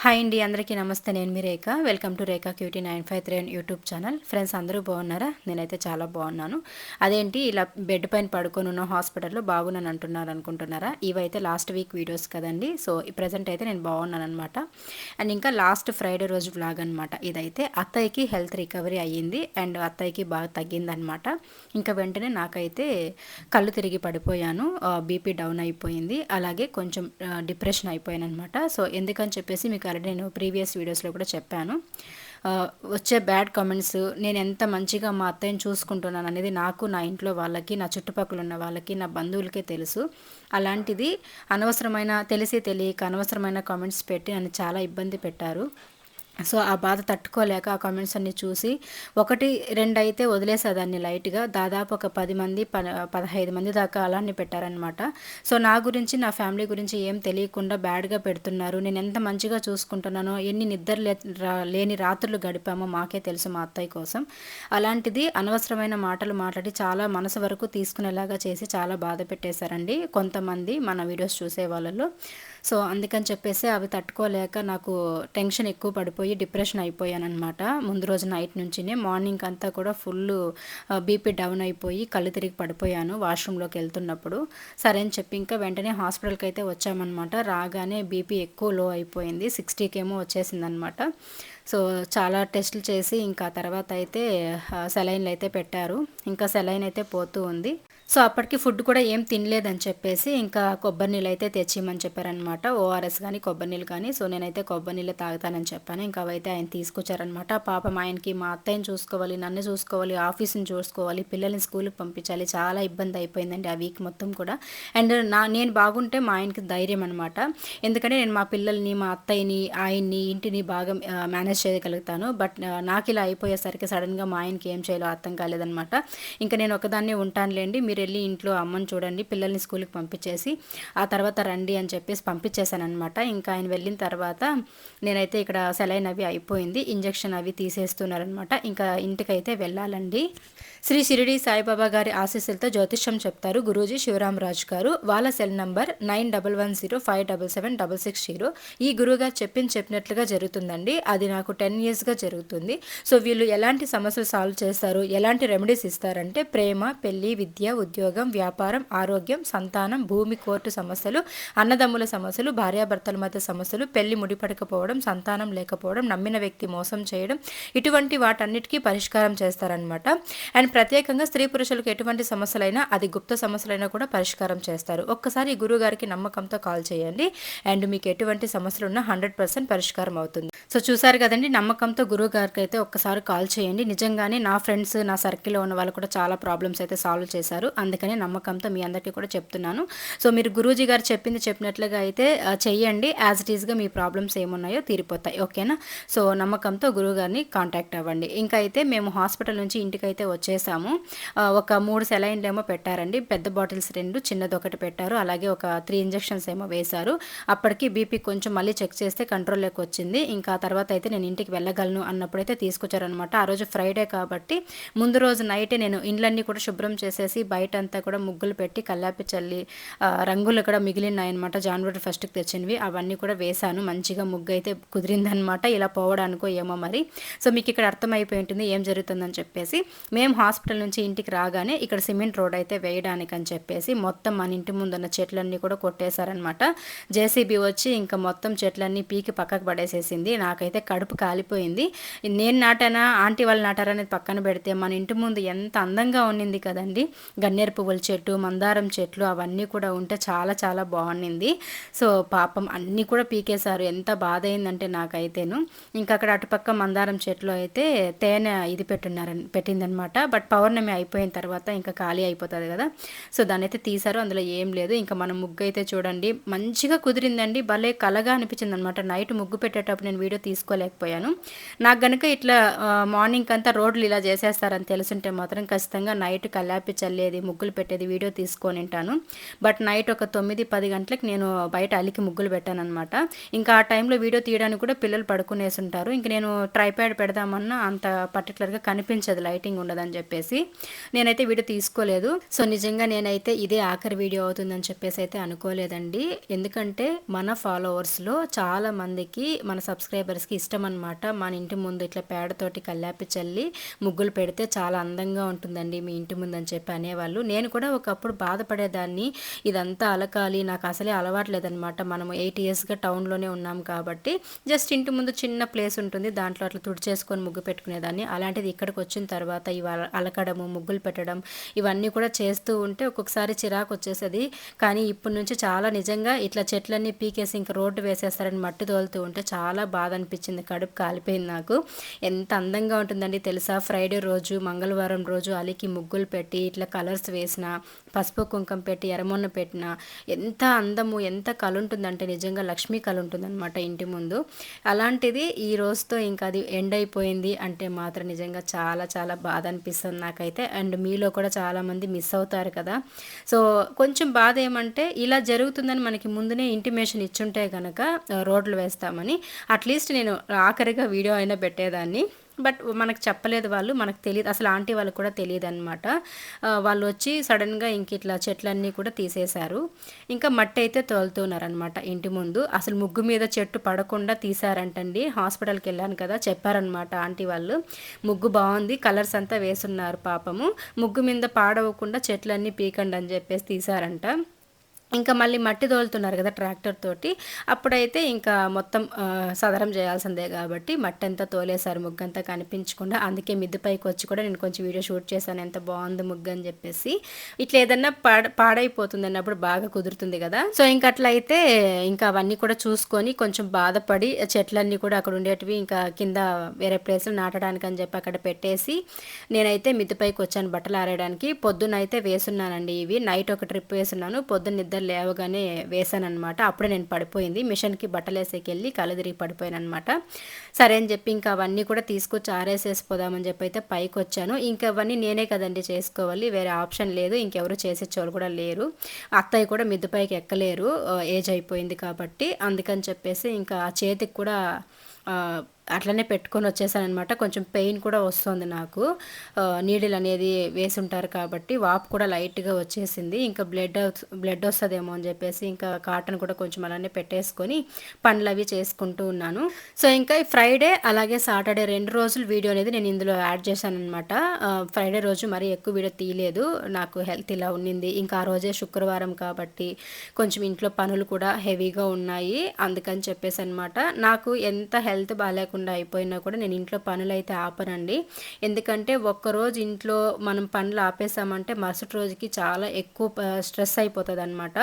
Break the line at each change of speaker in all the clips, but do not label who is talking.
Hi అండి అందరికీ నమస్తే. నేను మీ Rekha. Welcome to Rekha cutie nine five three YouTube channel. Friends అందరూ బాగున్నారా? నేనైతే చాలా బాగున్నాను. అదేంటి ఇలా బెడ్ పైన పడుకొని ఉన్న హాస్పిటల్లో బాగున్నాను అంటున్నారు అనుకుంటున్నారా? ఇవైతే లాస్ట్ వీక్ వీడియోస్ కదండి. సో ఈ ప్రజెంట్ అయితే నేను బాగున్నాను అనమాట అండ్ ఇంకా లాస్ట్ ఫ్రైడే రోజు బ్లాగ్ అనమాట ఇదైతే అత్తయ్యకి హెల్త్ రికవరీ అయ్యింది. అండ్ అత్తయ్యకి బాగా తగ్గిందనమాట ఇంకా వెంటనే నాకైతే కళ్ళు తిరిగి పడిపోయాను. బీపీ డౌన్ అయిపోయింది. అలాగే కొంచెం డిప్రెషన్ అయిపోయాను అనమాట సో ఎందుకని చెప్పేసి మీకు ఆల్రెడీ నేను ప్రీవియస్ వీడియోస్లో కూడా చెప్పాను. వచ్చే బ్యాడ్ కామెంట్స్ నేను ఎంత మంచిగా మా అత్తయ్యని చూసుకుంటున్నాను అనేది నాకు నా ఇంట్లో వాళ్ళకి నా చుట్టుపక్కల ఉన్న వాళ్ళకి నా బంధువులకే తెలుసు. అలాంటిది అనవసరమైన తెలిసి తెలియక అనవసరమైన కామెంట్స్ పెట్టి నన్ను చాలా ఇబ్బంది పెట్టారు. సో ఆ బాధ తట్టుకోలేక ఆ కామెంట్స్ అన్ని చూసి ఒకటి రెండు అయితే వదిలేసేదాన్ని లైట్గా. దాదాపు ఒక పది మంది ప పదహైదు మంది దాకా అలానే పెట్టారనమాట సో నా గురించి నా ఫ్యామిలీ గురించి ఏం తెలియకుండా బ్యాడ్గా పెడుతున్నారు. నేను ఎంత మంచిగా చూసుకుంటున్నానో ఎన్ని నిద్ర లేని రాత్రులు గడిపామో మాకే తెలుసు మా అత్తయ్య కోసం. అలాంటిది అనవసరమైన మాటలు మాట్లాడి చాలా మనసు వరకు తీసుకునేలాగా చేసి చాలా బాధ పెట్టేశారండి కొంతమంది మన వీడియోస్ చూసే వాళ్ళలో సో అందుకని చెప్పేసి అవి తట్టుకోలేక నాకు టెన్షన్ ఎక్కువ పడిపోయి డిప్రెషన్ అయిపోయాను అనమాట ముందు రోజు నైట్ నుంచినే మార్నింగ్ అంతా కూడా ఫుల్ బీపీ డౌన్ అయిపోయి కళ్ళు తిరిగి పడిపోయాను వాష్రూమ్లోకి వెళ్తున్నప్పుడు. సరే అని చెప్పి ఇంకా వెంటనే హాస్పిటల్కి అయితే వచ్చామన్నమాట. రాగానే బీపీ ఎక్కువ లో అయిపోయింది. సిక్స్టీకి ఏమో వచ్చేసిందనమాట సో చాలా టెస్టులు చేసి ఇంకా తర్వాత అయితే సెలైన్లు అయితే పెట్టారు. ఇంకా సెలైన్ అయితే పోతూ ఉంది. సో అప్పటికి ఫుడ్ కూడా ఏం తినలేదని చెప్పేసి ఇంకా కొబ్బరి నీళ్ళు అయితే తెచ్చిమని చెప్పారనమాట ఓఆర్ఎస్ కానీ కొబ్బరి నీళ్ళు కానీ సో నేనైతే కొబ్బరి నీళ్ళు తాగుతానని చెప్పాను. ఇంకా అవైతే ఆయన తీసుకొచ్చారనమాట పాపం ఆయనకి మా అత్తయ్యని చూసుకోవాలి నన్ను చూసుకోవాలి ఆఫీస్ని చూసుకోవాలి పిల్లల్ని స్కూల్కి పంపించాలి. చాలా ఇబ్బంది అయిపోయిందండి ఆ వీక్ మొత్తం కూడా. అండ్ నా నేను బాగుంటే మా ఆయనకి ధైర్యం అనమాట ఎందుకంటే నేను మా పిల్లల్ని మా అత్తయ్యని ఆయన్ని ఇంటిని బాగా మేనేజ్ చేయగలుగుతాను. బట్ నాకు ఇలా అయిపోయేసరికి సడన్గా మా ఆయనకి ఏం చేయాలో అర్థం కాలేదనమాట ఇంకా నేను ఒకదాన్ని ఉంటానులేండి. మీరు వెళ్ళి ఇంట్లో అమ్మని చూడండి పిల్లల్ని స్కూల్కి పంపించేసి ఆ తర్వాత రండి అని చెప్పేసి పంపించేశాను అనమాట ఇంకా ఆయన వెళ్ళిన తర్వాత నేనైతే ఇక్కడ సెలైన్ అవి అయిపోయింది ఇంజక్షన్ అవి తీసేస్తున్నారనమాట ఇంకా ఇంటికైతే వెళ్ళాలండి. శ్రీ షిరిడి సాయిబాబా గారి ఆశీస్సులతో జ్యోతిష్యం చెప్తారు గురూజీ శివరామరాజు గారు. వాళ్ళ cell number nine double one zero five double seven double six zero. ఈ గురువుగారు చెప్పింది చెప్పినట్లుగా జరుగుతుందండి. అది నాకు టెన్ ఇయర్స్గా జరుగుతుంది. సో వీళ్ళు ఎలాంటి సమస్యలు సాల్వ్ చేస్తారు ఎలాంటి రెమెడీస్ ఇస్తారంటే ప్రేమ పెళ్ళి విద్య ఉద్యోగం ఉద్యోగం వ్యాపారం ఆరోగ్యం సంతానం భూమి కోర్టు సమస్యలు అన్నదమ్ముల సమస్యలు భార్యాభర్తల మధ్య సమస్యలు పెళ్ళి ముడిపడకపోవడం సంతానం లేకపోవడం నమ్మిన వ్యక్తి మోసం చేయడం ఇటువంటి వాటన్నిటికీ పరిష్కారం చేస్తారనమాట అండ్ ప్రత్యేకంగా స్త్రీ పురుషులకు ఎటువంటి సమస్యలైనా అది గుప్త సమస్యలైనా కూడా పరిష్కారం చేస్తారు. ఒక్కసారి గురువు గారికి నమ్మకంతో కాల్ చేయండి. అండ్ మీకు ఎటువంటి సమస్యలు ఉన్నా హండ్రెడ్ పర్సెంట్ పరిష్కారం అవుతుంది. సో చూసారు కదండి నమ్మకంతో గురువు గారికి అయితే ఒక్కసారి కాల్ చేయండి. నిజంగానే నా ఫ్రెండ్స్ నా సర్కిల్లో ఉన్న వాళ్ళు కూడా చాలా ప్రాబ్లమ్స్ అయితే సాల్వ్ చేశారు. అందుకనే నమ్మకంతో మీ అందరికీ కూడా చెప్తున్నాను. సో మీరు గురూజీ గారు చెప్పింది చెప్పినట్లుగా అయితే చెయ్యండి. యాజ్ ఇట్ ఈస్గా మీ ప్రాబ్లమ్స్ ఏమున్నాయో తీరిపోతాయి. ఓకేనా? సో నమ్మకంతో గురువు గారిని కాంటాక్ట్ అవ్వండి. ఇంకా అయితే మేము హాస్పిటల్ నుంచి ఇంటికి అయితే వచ్చేసాము ఒక మూడు సెలైన్లు ఏమో పెట్టారండి. పెద్ద బాటిల్స్ రెండు చిన్నది ఒకటి పెట్టారు. అలాగే ఒక త్రీ ఇంజెక్షన్స్ ఏమో వేశారు. అప్పటికి బీపీ కొంచెం మళ్ళీ చెక్ చేస్తే కంట్రోల్లోకి వచ్చింది. ఇంకా తర్వాత అయితే నేను ఇంటికి వెళ్ళగలను అన్నప్పుడైతే తీసుకొచ్చారనమాట ఆ రోజు ఫ్రైడే కాబట్టి ముందు రోజు నైటే నేను ఇండ్లన్నీ కూడా శుభ్రం చేసేసి బయట అంతా కూడా ముగ్గులు పెట్టి కల్లాపి చల్లి రంగులు కూడా మిగిలినాయన్నమాట. జాన్వరి ఫస్ట్కి తెచ్చినవి. అవన్నీ కూడా వేశాను. మంచిగా ముగ్గు అయితే కుదిరిందనమాట ఇలా పోవడానికో ఏమో మరి. సో మీకు ఇక్కడ అర్థమైపోయి ఉంటుంది ఏం జరుగుతుందని చెప్పేసి. మేము హాస్పిటల్ నుంచి ఇంటికి రాగానే ఇక్కడ సిమెంట్ రోడ్ అయితే వేయడానికి అని చెప్పేసి మొత్తం మన ఇంటి ముందున్న చెట్లన్నీ కూడా కొట్టేశారనమాట జేసీబీ వచ్చి ఇంకా మొత్తం చెట్లన్నీ పీకి పక్కకు పడేసేసింది. నాకైతే కడుపు కాలిపోయింది. నేను నాటానా? ఆంటీ వాళ్ళు నాటారా అనేది పక్కన పెడితే మన ఇంటి ముందు ఎంత అందంగా ఉన్నింది కదండి. గన్నేరు పువ్వుల చెట్టు మందారం చెట్లు అవన్నీ కూడా ఉంటే చాలా చాలా బాగుండింది. సో పాపం అన్నీ కూడా పీకేశారు. ఎంత బాధ అయిందంటే నాకైతేను. ఇంకా అక్కడ అటుపక్క మందారం చెట్లు అయితే తేనె ఇది పెట్టున్నారని పెట్టిందనమాట. బట్ బట్ పౌర్ణమి అయిపోయిన తర్వాత ఇంకా ఖాళీ అయిపోతుంది కదా. సో దాన్ని అయితే తీశారు. అందులో ఏం లేదు. ఇంకా మనం ముగ్గు అయితే చూడండి. మంచిగా కుదిరిందండి. భలే కలగా అనిపించింది అనమాట నైట్ ముగ్గు పెట్టేటప్పుడు నేను వీడియో తీసుకోలేకపోయాను. నాకు కనుక ఇట్లా మార్నింగ్ అంతా రోడ్లు ఇలా చేసేస్తారని తెలుసుంటే మాత్రం ఖచ్చితంగా నైట్ కల్లాపి చల్లేది ముగ్గులు పెట్టేది వీడియో తీసుకొని ఉంటాను. బట్ నైట్ ఒక తొమ్మిది పది గంటలకు నేను బయట అలికి ముగ్గులు పెట్టాను అనమాట ఇంకా ఆ టైంలో వీడియో తీయడానికి కూడా పిల్లలు పడుకునేసి ఉంటారు. ఇంక నేను ట్రైప్యాడ్ పెడదామన్నా అంత పర్టికులర్గా కనిపించదు లైటింగ్ ఉండదని చెప్పేసి. నేనైతే వీడియో తీసుకోలేదు. సో నిజంగా నేనైతే ఇదే ఆఖరి వీడియో అవుతుందని చెప్పేసి అయితే అనుకోలేదండి. ఎందుకంటే మన ఫాలోవర్స్లో చాలా మందికి మన సబ్స్క్రైబర్స్కి ఇష్టం అనమాట మన ఇంటి ముందు ఇట్లా పేడతోటి కల్లాపి చల్లి ముగ్గులు పెడితే చాలా అందంగా ఉంటుందండి మీ ఇంటి ముందు అని చెప్పి అనేవాళ్ళు నేను కూడా ఒకప్పుడు బాధపడేదాన్ని. ఇదంతా అలకాలి నాకు అసలే అలవాట్లేదనమాట మనం ఎయిట్ ఇయర్స్గా టౌన్లోనే ఉన్నాం కాబట్టి జస్ట్ ఇంటి ముందు చిన్న ప్లేస్ ఉంటుంది. దాంట్లో అట్లా తుడిచేసుకొని ముగ్గు పెట్టుకునేదాన్ని. అలాంటిది ఇక్కడికి వచ్చిన తర్వాత ఇవి అలకడము ముగ్గులు పెట్టడం ఇవన్నీ కూడా చేస్తూ ఉంటే ఒక్కొక్కసారి చిరాకు వచ్చేసేది. కానీ ఇప్పటి నుంచి చాలా నిజంగా ఇట్లా చెట్లన్నీ పీకేసి ఇంకా రోడ్డు వేసేస్తారని మట్టి తోలుతూ ఉంటే చాలా బాధ అనిపించింది. కడుపు కాలిపోయింది నాకు. ఎంత అందంగా ఉంటుందండి తెలుసా? ఫ్రైడే రోజు మంగళవారం రోజు అలికి ముగ్గులు పెట్టి ఇట్లా కలర్స్ వేసిన పసుపు కుంకం పెట్టి ఎరమొన్న పెట్టిన ఎంత అందము ఎంత కళ ఉంటుందంటే నిజంగా లక్ష్మీ కళ ఉంటుందన్నమాట ఇంటి ముందు. అలాంటిది ఈ రోజుతో ఇంకా అది ఎండ్ అయిపోయింది అంటే మాత్రం నిజంగా చాలా చాలా బాధ అనిపిస్తుంది నాకైతే. అండ్ మీలో కూడా చాలామంది మిస్ అవుతారు కదా. సో కొంచెం బాధ ఏమంటే ఇలా జరుగుతుందని మనకి ముందునే ఇంటిమేషన్ ఇచ్చుంటే కనుక రోడ్లు వేస్తామని అట్లీస్ట్ నేను ఆఖరిగా వీడియో అయినా పెట్టేదాన్ని. బట్ మనకు చెప్పలేదు వాళ్ళు మనకు తెలియదు. అసలు ఆంటీ వాళ్ళకి కూడా తెలియదు అనమాట వాళ్ళు వచ్చి సడన్గా ఇంక ఇట్లా చెట్లన్నీ కూడా తీసేశారు. ఇంకా మట్టి అయితే తోలుతున్నారనమాట ఇంటి ముందు. అసలు ముగ్గు మీద చెట్టు పడకుండా తీశారంటండి. హాస్పిటల్కి వెళ్ళాను కదా చెప్పారనమాట ఆంటీ వాళ్ళు. ముగ్గు బాగుంది కలర్స్ అంతా వేసున్నారు పాపము. ముగ్గు మీద పాడవకుండా చెట్లన్నీ పీకండి అని చెప్పేసి తీశారంట. ఇంకా మళ్ళీ మట్టి తోలుతున్నారు కదా ట్రాక్టర్ తోటి. అప్పుడైతే ఇంకా మొత్తం సదరం చేయాల్సిందే కాబట్టి మట్టి అంతా తోలేశారు ముగ్గు అంతా కనిపించకుండా. అందుకే మిద్దు పైకి వచ్చి కూడా నేను కొంచెం వీడియో షూట్ చేశాను. ఎంత బాగుంది ముగ్గు అని చెప్పేసి. ఇట్లా ఏదన్నా పాడ పాడైపోతుంది అన్నప్పుడు బాగా కుదురుతుంది కదా. సో ఇంకా అట్లా అయితే ఇంకా అవన్నీ కూడా చూసుకొని కొంచెం బాధపడి చెట్లన్నీ కూడా అక్కడ ఉండేటివి ఇంకా కింద వేరే ప్లేస్లో నాటడానికి అని చెప్పి అక్కడ పెట్టేసి నేనైతే మిద్దు పైకి వచ్చాను బట్టలు ఆరేయడానికి. పొద్దున్న అయితే వేసున్నానండి ఇవి. నైట్ ఒక ట్రిప్ వేసున్నాను. పొద్దున్న నిద్ర లేవగానే వేశానమాట అప్పుడే నేను పడిపోయింది. మిషన్కి బట్టలు వేసేకెళ్ళి కళ్ళు తిరిగి పడిపోయాను అనమాట సరే అని చెప్పి ఇంకా అవన్నీ కూడా తీసుకొచ్చి ఆరేసేసిపోదామని చెప్పి అయితే పైకి వచ్చాను ఇంకా అవన్నీ నేనే కదండి చేసుకోవాలి. వేరే ఆప్షన్ లేదు. ఇంకెవరు చేసేవాళ్ళు కూడా లేరు. అత్తయ్య కూడా మిద్దు పైకి ఎక్కలేరు. ఏజ్ అయిపోయింది కాబట్టి. అందుకని చెప్పేసి ఇంకా ఆ చేతికి కూడా అట్లనే పెట్టుకొని వచ్చేసాను అనమాట కొంచెం పెయిన్ కూడా వస్తుంది నాకు. నీడిల్ అనేది వేసి ఉంటారు కాబట్టి వాపు కూడా లైట్గా వచ్చేసింది. ఇంకా బ్లడ్ బ్లడ్ వస్తుందేమో అని చెప్పేసి ఇంకా కాటన్ కూడా కొంచెం అలానే పెట్టేసుకొని పండ్లు అవి చేసుకుంటూ ఉన్నాను. సో ఇంకా ఫ్రైడే అలాగే సాటర్డే రెండు రోజులు వీడియో అనేది నేను ఇందులో యాడ్ చేశాను అనమాట ఫ్రైడే రోజు మరీ ఎక్కువ వీడియో తీయలేదు. నాకు హెల్త్ ఇలా ఉన్నింది. ఇంకా ఆ రోజే శుక్రవారం కాబట్టి కొంచెం ఇంట్లో పనులు కూడా హెవీగా ఉన్నాయి. అందుకని చెప్పేసి అనమాట నాకు ఎంత హెల్త్ బాగాలేకుండా లేకుండా అయిపోయినా కూడా నేను ఇంట్లో పనులు అయితే ఆపనండి. ఎందుకంటే ఒక్కరోజు ఇంట్లో మనం పనులు ఆపేసామంటే మరుసటి రోజుకి చాలా ఎక్కువ స్ట్రెస్ అయిపోతుంది అనమాట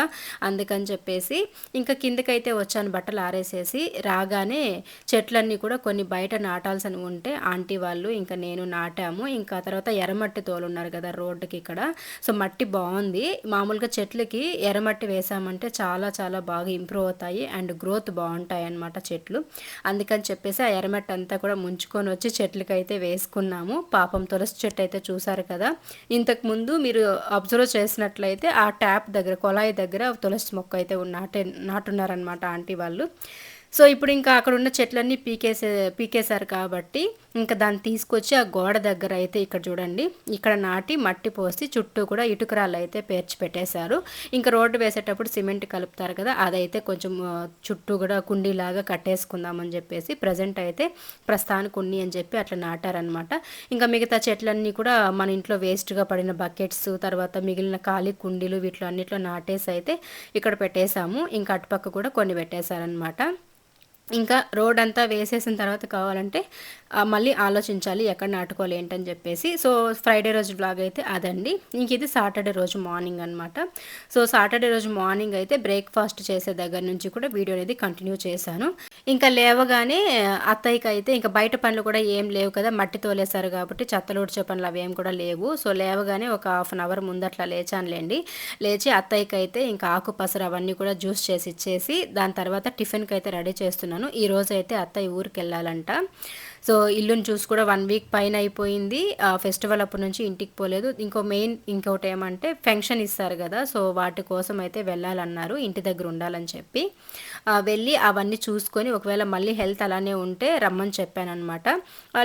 అందుకని చెప్పేసి ఇంకా కిందకైతే వచ్చాను బట్టలు ఆరేసేసి రాగానే చెట్లన్నీ కూడా కొన్ని బయట నాటాల్సి ఉంటే ఆంటీ వాళ్ళు ఇంకా నేను నాటాము. ఇంకా తర్వాత ఎర్రమట్టి తోలున్నారు కదా రోడ్డుకి ఇక్కడ. సో మట్టి బాగుంది. మామూలుగా చెట్లకి ఎర్రమట్టి వేసామంటే చాలా చాలా బాగా ఇంప్రూవ్ అవుతాయి అండ్ గ్రోత్ బాగుంటాయి అన్నమాట చెట్లు. అందుకని చెప్పేసి ఆ ఎర్రమట్టి అంతా కూడా ముంచుకొని వచ్చి చెట్లకి అయితే వేసుకున్నాము. పాపం తులసి చెట్టు అయితే చూసారు కదా. ఇంతకుముందు మీరు అబ్జర్వ్ చేసినట్లయితే ఆ ట్యాప్ దగ్గర కొలాయి దగ్గర తులసి మొక్క అయితే నాటే నాటున్నారనమాట ఆంటీ వాళ్ళు. సో ఇప్పుడు ఇంకా అక్కడ ఉన్న చెట్లన్నీ పీకేసే పీకేశారు కాబట్టి ఇంకా దాన్ని తీసుకొచ్చి ఆ గోడ దగ్గర అయితే ఇక్కడ చూడండి ఇక్కడ నాటి మట్టి పోసి చుట్టూ కూడా ఇటుకరాళ్ళు అయితే పేర్చి పెట్టేశారు. ఇంకా రోడ్డు వేసేటప్పుడు సిమెంట్ కలుపుతారు కదా అదైతే కొంచెం చుట్టూ కూడా కుండీలాగా కట్టేసుకుందామని చెప్పేసి ప్రజెంట్ అయితే ప్రస్థానికి కుండి అని చెప్పి అట్లా నాటారనమాట ఇంకా మిగతా చెట్లన్నీ కూడా మన ఇంట్లో వేస్ట్గా పడిన బకెట్స్ తర్వాత మిగిలిన ఖాళీ కుండీలు వీటిలో అన్నిట్లో నాటేసి అయితే ఇక్కడ పెట్టేశాము. ఇంకా అటుపక్క కూడా కొన్ని పెట్టేశారనమాట ఇంకా రోడ్ అంతా వేసేసిన తర్వాత కావాలంటే మళ్ళీ ఆలోచించాలి ఎక్కడ నాటుకోవాలి ఏంటని చెప్పేసి. సో ఫ్రైడే రోజు బ్లాగ్ అయితే అదండి. ఇంక ఇది సాటర్డే రోజు మార్నింగ్ అనమాట సో సాటర్డే రోజు మార్నింగ్ అయితే బ్రేక్ఫాస్ట్ చేసే దగ్గర నుంచి కూడా వీడియో అనేది కంటిన్యూ చేశాను. ఇంకా లేవగానే అత్తయ్యకి అయితే ఇంకా బయట పనులు కూడా ఏం లేవు కదా మట్టి తోలేశారు కాబట్టి చెత్తలు ఉడిచే పనులు అవేం కూడా లేవు. సో లేవగానే ఒక హాఫ్ అన్ అవర్ ముందు అట్లా లేచానులేండి. లేచి అత్తయ్యకి అయితే ఇంకా ఆకు పసరు అవన్నీ కూడా జ్యూస్ చేసి ఇచ్చేసి దాని తర్వాత టిఫిన్కి అయితే రెడీ చేస్తున్నాను. ఈ రోజు అయితే అత్తయ్య ఊరికి వెళ్ళాలంట సో ఇల్లుని చూసి కూడా వన్ వీక్ పైన అయిపోయింది. ఫెస్టివల్ అప్పటి నుంచి ఇంటికి పోలేదు. ఇంకో మెయిన్ ఇంకోటి ఏమంటే ఫంక్షన్ ఇస్తారు కదా సో వాటి కోసం అయితే వెళ్ళాలన్నారు ఇంటి దగ్గర ఉండాలని చెప్పి. వెళ్ళి అవన్నీ చూసుకొని ఒకవేళ మళ్ళీ హెల్త్ అలానే ఉంటే రమ్మని చెప్పానమాట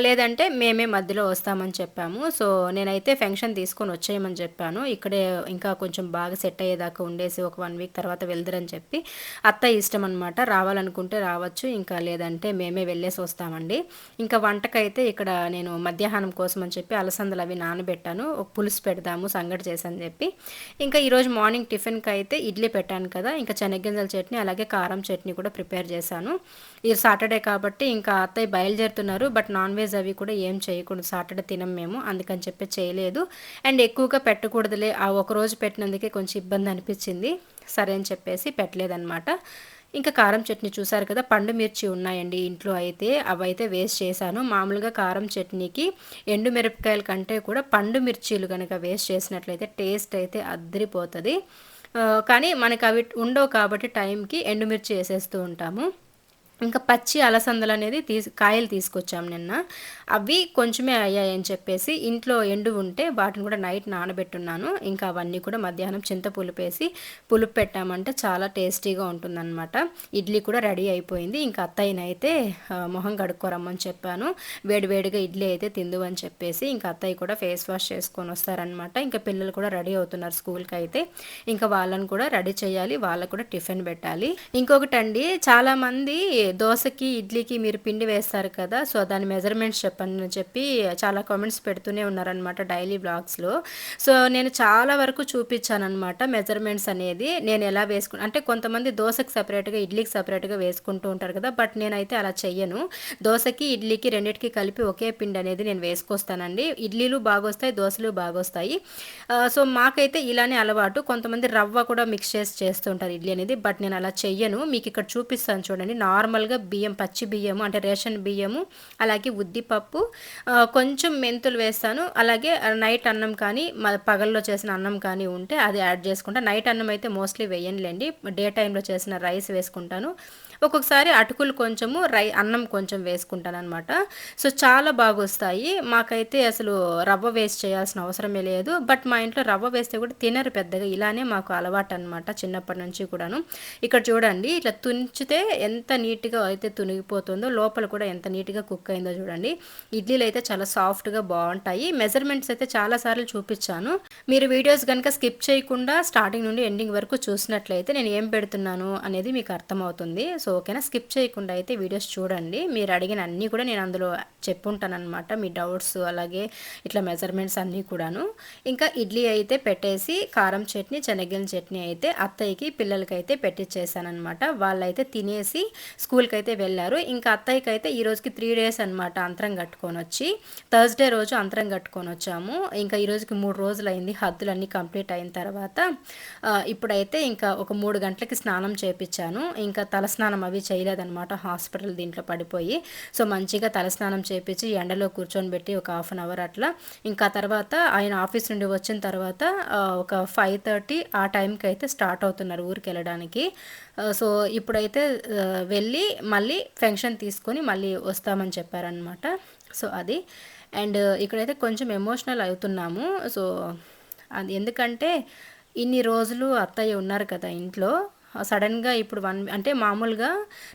లేదంటే మేమే మధ్యలో వస్తామని చెప్పాము. సో నేనైతే ఫంక్షన్ తీసుకొని వచ్చేయమని చెప్పాను. ఇక్కడే ఇంకా కొంచెం బాగా సెట్ అయ్యేదాకా ఉండేసి ఒక వన్ వీక్ తర్వాత వెళ్దరని చెప్పి. అత్త ఇష్టం అనమాట రావాలనుకుంటే రావచ్చు ఇంకా లేదంటే మేమే వెళ్ళేసి వస్తామండి. ఇంకా వంటకైతే ఇక్కడ నేను మధ్యాహ్నం కోసం అని చెప్పి అలసందలు అవి నానబెట్టాను. ఒక పులుసు పెడదాము సంగటి చేసని చెప్పి. ఇంకా ఈరోజు మార్నింగ్ టిఫిన్కి అయితే ఇడ్లీ పెట్టాను కదా ఇంకా శనగ్గింజల చట్నీ అలాగే కారం చట్నీ కూడా ప్రిపేర్ చేశాను. ఇది సాటర్డే కాబట్టి ఇంకా అత్తయ్య బయలుదేరుతున్నారు బట్ నాన్ వెజ్ అవి కూడా ఏం చేయకూడదు సాటర్డే తినం మేము అందుకని చెప్పి చేయలేదు. అండ్ ఎక్కువగా పెట్టకూడదులే ఆ ఒక రోజు పెట్టినందుకే కొంచెం ఇబ్బంది అనిపించింది సరే అని చెప్పేసి పెట్టలేదన్నమాట. ఇంకా కారం చట్నీ చూసారు కదా పండు మిర్చి ఉన్నాయండి ఇంట్లో అయితే అవైతే వేస్ట్ చేశాను. మామూలుగా కారం చట్నీకి ఎండు మిరపకాయల కంటే కూడా పండు మిర్చీలు కనుక వేస్ట్ చేసినట్లయితే టేస్ట్ అయితే అద్దరిపోతుంది కానీ మనకు అవి ఉండవు కాబట్టి టైంకి ఎండుమిర్చి వేసేస్తూ ఉంటాము. ఇంకా పచ్చి అలసందలు అనేది తీసు కాయలు తీసుకొచ్చాము నిన్న. అవి కొంచెమే అయ్యాయని చెప్పేసి ఇంట్లో ఎండు ఉంటే వాటిని కూడా నైట్ నానబెట్టున్నాను. ఇంకా అవన్నీ కూడా మధ్యాహ్నం చింత పులిపేసి వేసి పులుపు పెట్టామంటే చాలా టేస్టీగా ఉంటుందన్నమాట. ఇడ్లీ కూడా రెడీ అయిపోయింది. ఇంకా అత్తయ్యనైతే మొహం కడుక్కోరమ్మని చెప్పాను. వేడివేడిగా ఇడ్లీ అయితే తిందు అని చెప్పేసి ఇంకా అత్తయ్య కూడా ఫేస్ వాష్ చేసుకొని వస్తారనమాట ఇంకా పిల్లలు కూడా రెడీ అవుతున్నారు స్కూల్కి అయితే. ఇంకా వాళ్ళని కూడా రెడీ చేయాలి. వాళ్ళకు కూడా టిఫిన్ పెట్టాలి. ఇంకొకటి అండి చాలామంది దోశకి ఇడ్లీకి మీరు పిండి వేస్తారు కదా సో దాని మెజర్మెంట్స్ చెప్పండి అని చెప్పి చాలా కామెంట్స్ పెడుతూనే ఉన్నారనమాట డైలీ బ్లాగ్స్లో సో నేను చాలా వరకు చూపించాను అనమాట మెజర్మెంట్స్ అనేది. నేను ఎలా వేసుకు అంటే కొంతమంది దోశకి సపరేట్గా ఇడ్లీకి సపరేట్గా వేసుకుంటూ ఉంటారు కదా బట్ నేనైతే అలా చెయ్యను. దోశకి ఇడ్లీకి రెండింటికి కలిపి ఒకే పిండి అనేది నేను వేసుకొస్తానండి. ఇడ్లీలు బాగొస్తాయి దోశలు బాగొస్తాయి. సో మాకైతే ఇలానే అలవాటు. కొంతమంది రవ్వ కూడా మిక్స్ చేసి చేస్తుంటారు ఇడ్లీ అనేది బట్ నేను అలా చెయ్యను. మీకు ఇక్కడ చూపిస్తాను చూడండి. నార్మల్ నార్మల్గా బియ్యం పచ్చి బియ్యము అంటే రేషన్ బియ్యము అలాగే ఉద్దిపప్పు కొంచెం మెంతులు వేస్తాను. అలాగే నైట్ అన్నం కానీ పగల్లో చేసిన అన్నం కానీ ఉంటే అది యాడ్ చేసుకుంటా. నైట్ అన్నం అయితే మోస్ట్లీ వేయనులేండి. డే టైంలో చేసిన రైస్ వేసుకుంటాను. ఒక్కొక్కసారి అటుకులు కొంచెము రై అన్నం కొంచెం వేసుకుంటాను అనమాట సో చాలా బాగా వస్తాయి మాకైతే అసలు రవ్వ వేస్ట్ చేయాల్సిన అవసరమే లేదు. బట్ మా ఇంట్లో రవ్వ వేస్తే కూడా తినరు పెద్దగా. ఇలానే మాకు అలవాటు అనమాట చిన్నప్పటి నుంచి కూడాను. ఇక్కడ చూడండి ఇట్లా తుంచితే ఎంత నీట్గా అయితే తునిగిపోతుందో లోపల కూడా ఎంత నీట్గా కుక్ అయిందో చూడండి. ఇడ్లీలు అయితే చాలా సాఫ్ట్గా బాగుంటాయి. మెజర్మెంట్స్ అయితే చాలాసార్లు చూపించాను. మీరు వీడియోస్ కనుక స్కిప్ చేయకుండా స్టార్టింగ్ నుండి ఎండింగ్ వరకు చూసినట్లయితే నేను ఏం పెడుతున్నాను అనేది మీకు అర్థమవుతుంది. సో ఓకేనా? స్కిప్ చేయకుండా అయితే వీడియోస్ చూడండి. మీరు అడిగిన అన్నీ కూడా నేను అందులో చెప్పుంటానమాట మీ డౌట్స్ అలాగే ఇట్లా మెజర్మెంట్స్ అన్నీ కూడాను. ఇంకా ఇడ్లీ అయితే పెట్టేసి కారం చట్నీ శనగల చట్నీ అయితే అత్తయ్యకి పిల్లలకి అయితే పెట్టించేసానమాట వాళ్ళైతే తినేసి స్కూల్కి అయితే వెళ్ళారు. ఇంకా అత్తయ్యకి అయితే ఈ రోజుకి త్రీ డేస్ అనమాట అంతరం కట్టుకొని వచ్చి థర్స్డే రోజు అంతరం కట్టుకొని వచ్చాము ఇంకా ఈ రోజుకి మూడు రోజులు అయింది హద్దులన్నీ కంప్లీట్ అయిన తర్వాత ఇప్పుడైతే ఇంకా ఒక మూడు గంటలకి స్నానం చేపించాను ఇంకా తల స్నానం తలస్నానం అవి చేయలేదన్నమాట. హాస్పిటల్ దీంట్లో పడిపోయి సో మంచిగా తలస్నానం చేపించి ఎండలో కూర్చొని పెట్టి ఒక హాఫ్ అన్ అవర్ అట్లా. ఇంకా తర్వాత ఆయన ఆఫీస్ నుండి వచ్చిన తర్వాత ఒక ఫైవ్ థర్టీ ఆ టైంకి అయితే స్టార్ట్ అవుతున్నారు ఊరికి వెళ్ళడానికి సో ఇప్పుడైతే వెళ్ళి మళ్ళీ ఫంక్షన్ తీసుకొని మళ్ళీ వస్తామని చెప్పారనమాట సో అది. అండ్ ఇక్కడైతే కొంచెం ఎమోషనల్ అవుతున్నాము. సో అది ఎందుకంటే ఇన్ని రోజులు అత్తయ్య ఉన్నారు కదా ఇంట్లో. సడన్గా ఇప్పుడు వన్ అంటే మామూలుగా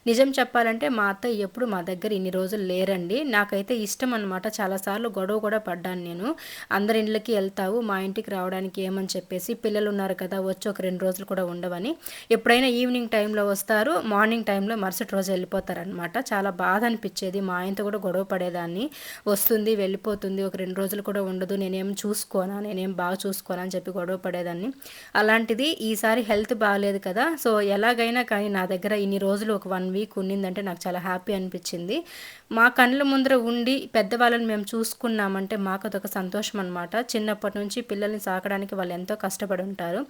నిజం చెప్పాలంటే మా అత్త ఎప్పుడు మా దగ్గర ఇన్ని రోజులు లేరండి. నాకైతే ఇష్టం అనమాట చాలాసార్లు గొడవ కూడా పడ్డాను నేను. అందరి ఇండ్లకి వెళ్తావు మా ఇంటికి రావడానికి ఏమని చెప్పేసి పిల్లలు ఉన్నారు కదా వచ్చి ఒక రెండు రోజులు కూడా ఉండవని. ఎప్పుడైనా ఈవినింగ్ టైంలో వస్తారు మార్నింగ్ టైంలో మరుసటి రోజు వెళ్ళిపోతారనమాట చాలా బాధ అనిపించేది. మా ఆయనతో కూడా గొడవ పడేదాన్ని. వస్తుంది వెళ్ళిపోతుంది ఒక రెండు రోజులు కూడా ఉండదు. నేనేం చూసుకోనా నేనేం బాగా చూసుకోనా అని చెప్పి గొడవ పడేదాన్ని. అలాంటిది ఈసారి హెల్త్ బాగాలేదు కదా సో సో ఎలాగైనా కానీ నా దగ్గర ఇన్ని రోజులు ఒక వన్ వీక్ ఉండిందంటే నాకు చాలా హ్యాపీ అనిపించింది. మా కళ్ళ ముందర ఉండి పెద్దవాళ్ళని మేము చూసుకున్నామంటే మాకు అదొక సంతోషం అనమాట చిన్నప్పటి నుంచి పిల్లల్ని సాకడానికి వాళ్ళు ఎంతో కష్టపడి ఉంటారు.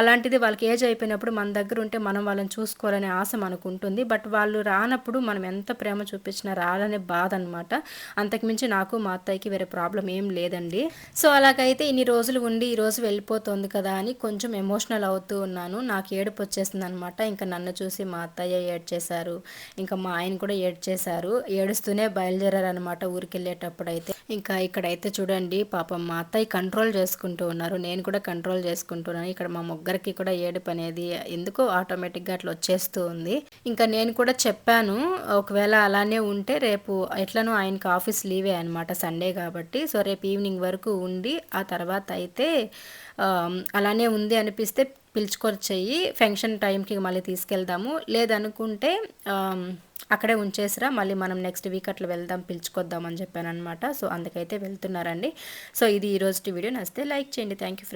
అలాంటిది వాళ్ళకి ఏజ్ అయిపోయినప్పుడు మన దగ్గర ఉంటే మనం వాళ్ళని చూసుకోవాలనే ఆశ మనకు ఉంటుంది. బట్ వాళ్ళు రానప్పుడు మనం ఎంత ప్రేమ చూపించినా రాలనే బాధ అనమాట అంతకుమించి నాకు మా అత్తయ్యకి వేరే ప్రాబ్లం ఏం లేదండి. సో అలాగైతే ఇన్ని రోజులు ఉండి ఈ రోజు వెళ్ళిపోతుంది కదా అని కొంచెం ఎమోషనల్ అవుతూ ఉన్నాను. నాకు ఏడుపు వచ్చేసింది అనమాట ఇంకా నన్ను చూసి మా అత్తయ్య ఏడ్చేశారు. ఇంకా మా ఆయన కూడా ఏడ్చేశారు. ఏడుస్తూనే బయలుదేరారనమాట ఊరికెళ్ళేటప్పుడు ఊరికి వెళ్ళేటప్పుడు అయితే ఇంకా ఇక్కడైతే చూడండి పాపం మా అత్తయ్య కంట్రోల్ చేసుకుంటూ ఉన్నారు. నేను కూడా కంట్రోల్ చేసుకుంటున్నాను. ఇక్కడ మా ముగ్గురికి కూడా ఏడుపు అనేది ఎందుకో ఆటోమేటిక్గా అట్లా వచ్చేస్తూ ఉంది. ఇంకా నేను కూడా చెప్పాను ఒకవేళ అలానే ఉంటే రేపు ఎట్లనో ఆయనకి ఆఫీస్ లీవే అనమాట సండే కాబట్టి. సో రేపు ఈవినింగ్ వరకు ఉండి ఆ తర్వాత అయితే అలానే ఉంది అనిపిస్తే పిలుచుకొచ్చేయి ఫంక్షన్ టైంకి మళ్ళీ తీసుకెళ్దాము. లేదనుకుంటే అక్కడే ఉంచేసిరా మళ్ళీ మనం నెక్స్ట్ వీక్ అట్లా వెళ్దాం పిలుచుకొద్దాం అని చెప్పాను అనమాట సో అందుకైతే వెళ్తున్నారండి. సో ఇది ఈరోజు వీడియో. నచ్చితే లైక్ చేయండి. Thank you